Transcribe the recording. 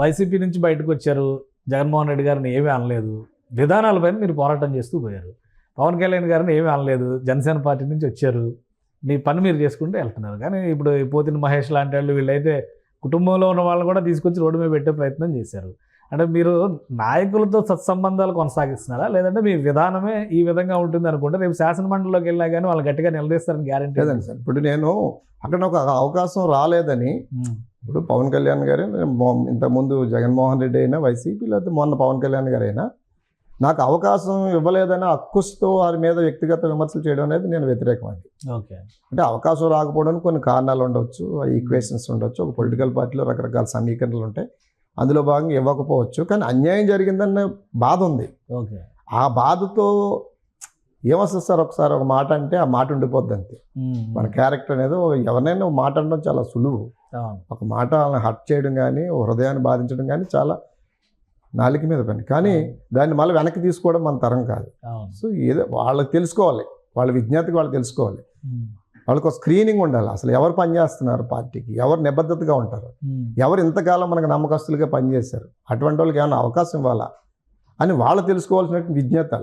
YCP నుంచి బయటకు వచ్చారు. జగన్మోహన్ రెడ్డి గారిని ఏమీ అనలేదు. విధానాలపైన మీరు పోరాటం చేస్తూ పోయారు. పవన్ కళ్యాణ్ గారిని ఏమీ అనలేదు. జనసేన పార్టీ నుంచి వచ్చారు. మీ పని మీరు చేసుకుంటూ వెళ్తున్నారు. కానీ ఇప్పుడు పోతిన మహేష్ లాంటి వాళ్ళు వీళ్ళైతే కుటుంబంలో ఉన్న వాళ్ళని కూడా తీసుకొచ్చి రోడ్డు మీద పెట్టే ప్రయత్నం చేశారు. అంటే మీరు నాయకులతో సత్సంబంధాలు కొనసాగిస్తున్నారా? లేదంటే మీ విధానమే ఈ విధంగా ఉంటుంది అనుకుంటే రేపు శాసన మండలిలోకి వెళ్ళినా కానీ వాళ్ళు గట్టిగా నిలదీస్తారని గ్యారంటీ లేదండి సార్. ఇప్పుడు నేను అక్కడ ఒక అవకాశం రాలేదని ఇప్పుడు పవన్ కళ్యాణ్ గారు ఇంతకుముందు జగన్మోహన్ రెడ్డి అయినా వైసీపీ లేకపోతే మొన్న పవన్ కళ్యాణ్ గారు అయినా నాకు అవకాశం ఇవ్వలేదని అక్కుస్తో వారి మీద వ్యక్తిగత విమర్శలు చేయడం అనేది నేను వ్యతిరేకమండి ఓకే. అంటే అవకాశం రాకపోవడానికి కొన్ని కారణాలు ఉండొచ్చు ఈక్వేషన్స్ ఉండొచ్చు ఒక పొలిటికల్ పార్టీలో రకరకాల సమీకరణలు ఉంటాయి అందులో భాగంగా ఇవ్వకపోవచ్చు కానీ అన్యాయం జరిగిందన్న బాధ ఉంది. ఓకే. ఆ బాధతో ఏమొస్తుంది సార్ ఒకసారి ఒక మాట అంటే ఆ మాట ఉండిపోద్ది అంతే. మన క్యారెక్టర్ అనేది ఎవరినైనా మాట అనడం చాలా సులువు. ఒక మాట వాళ్ళని హర్ట్ చేయడం కానీ ఓ హృదయాన్ని బాధించడం కానీ చాలా నాలుక మీద పని. కానీ దాన్ని మళ్ళీ వెనక్కి తీసుకోవడం మన తరం కాదు. సో ఏదో వాళ్ళకి తెలుసుకోవాలి. వాళ్ళ విజ్ఞాతకి వాళ్ళు తెలుసుకోవాలి. వాళ్ళకి ఒక స్క్రీనింగ్ ఉండాలి. అసలు ఎవరు పనిచేస్తున్నారు పార్టీకి? ఎవరు నిబద్ధతగా ఉంటారు. ఎవరు ఇంతకాలం మనకు నమ్మకస్తులుగా పనిచేశారు? అటువంటి వాళ్ళకి ఏమైనా అవకాశం ఇవ్వాలా? అని వాళ్ళు తెలుసుకోవాల్సిన విజ్ఞత